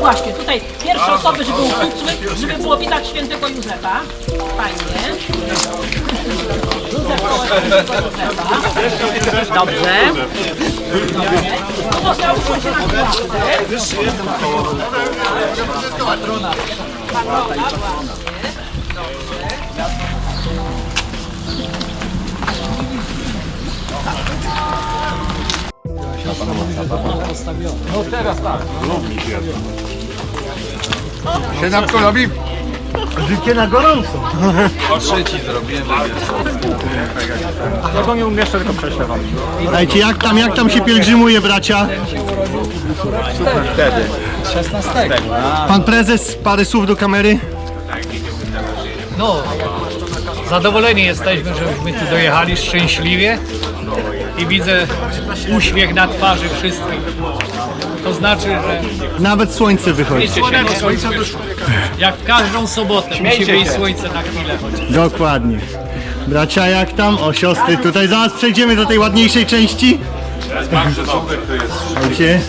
Właśnie, tutaj pierwsze osoby, żeby uchwyciły, żeby było widać świętego Józefa. Fajnie. Józef koło świętego Józefa. Dobrze. To trzeba usiąść na ławce. Patrona, ładnie. Siedemkolowi życie na gorąco. Ja go nie umieszczę, tylko prześlę wam. Słuchajcie, jak tam, jak tam się pielgrzymuje, bracia? Wtedy. Pan prezes, parę słów do kamery. No, zadowoleni jesteśmy, żeśmy tu dojechali szczęśliwie i widzę uśmiech na twarzy wszystkich. To znaczy, że Nawet słońce wychodzi. słońce, jak każdą sobotę musi wyjść słońce na chwilę. Dokładnie. Bracia, jak tam? O, siostry, tutaj zaraz przejdziemy do tej ładniejszej części. Słuchajcie.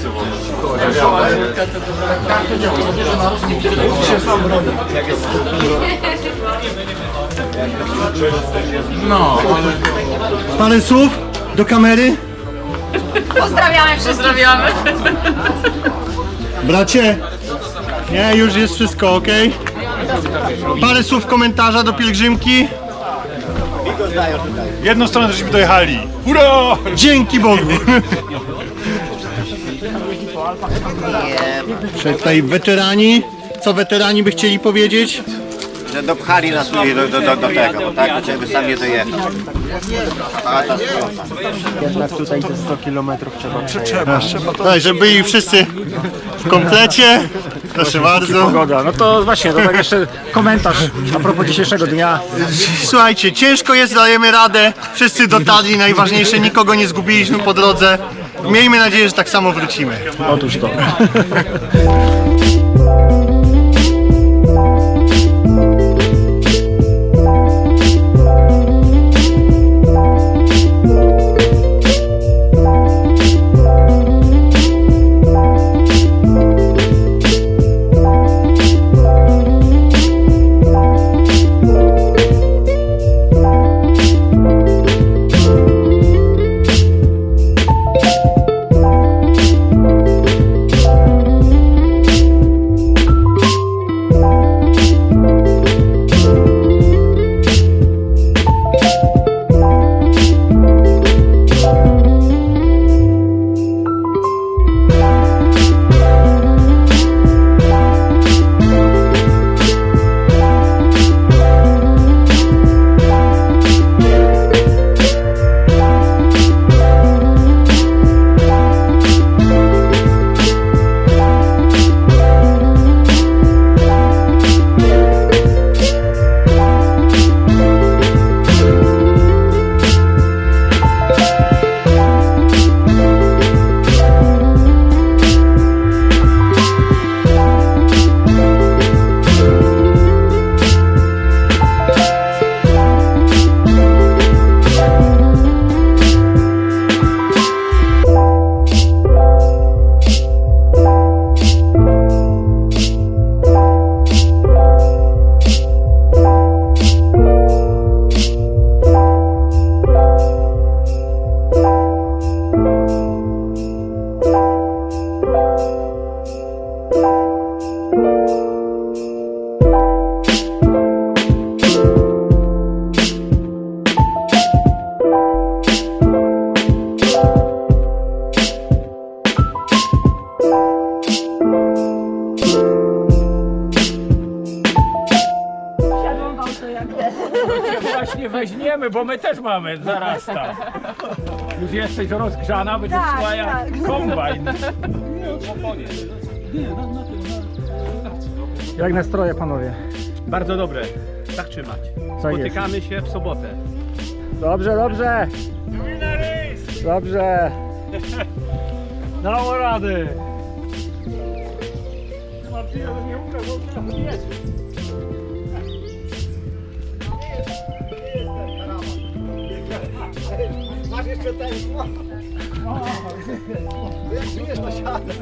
Parę słów do kamery. Pozdrawiamy wszystkich. Pozdrawiamy. Bracie, nie, już jest wszystko ok. Parę słów komentarza do pielgrzymki. W jedną stronę żeśmy dojechali. Hurra! Dzięki Bogu. Tutaj weterani. Co weterani by chcieli powiedzieć? Że dopchali nas tutaj do, do, do, do tego, bo tak, żeby sam nie dojechać. A ta strona. Tak, żeby byli wszyscy w komplecie. Proszę bardzo. Pogoda. No to właśnie, to tak jeszcze komentarz a propos dzisiejszego dnia. Słuchajcie, ciężko jest, dajemy radę. Wszyscy dotarli, najważniejsze, nikogo nie zgubiliśmy po drodze. Miejmy nadzieję, że tak samo wrócimy. Otóż to. Bo my też mamy zarasta. Już jesteś rozgrzana, będziesz Tak, szła jak tak. kombajn. Jak nastroje panowie? Bardzo dobre. Tak trzymać. Jest? Spotykamy się w sobotę. Dobrze, dobrze. Dobrze. Dało rady. Masz jeszcze ten słod. Jak śmiesz to siadać.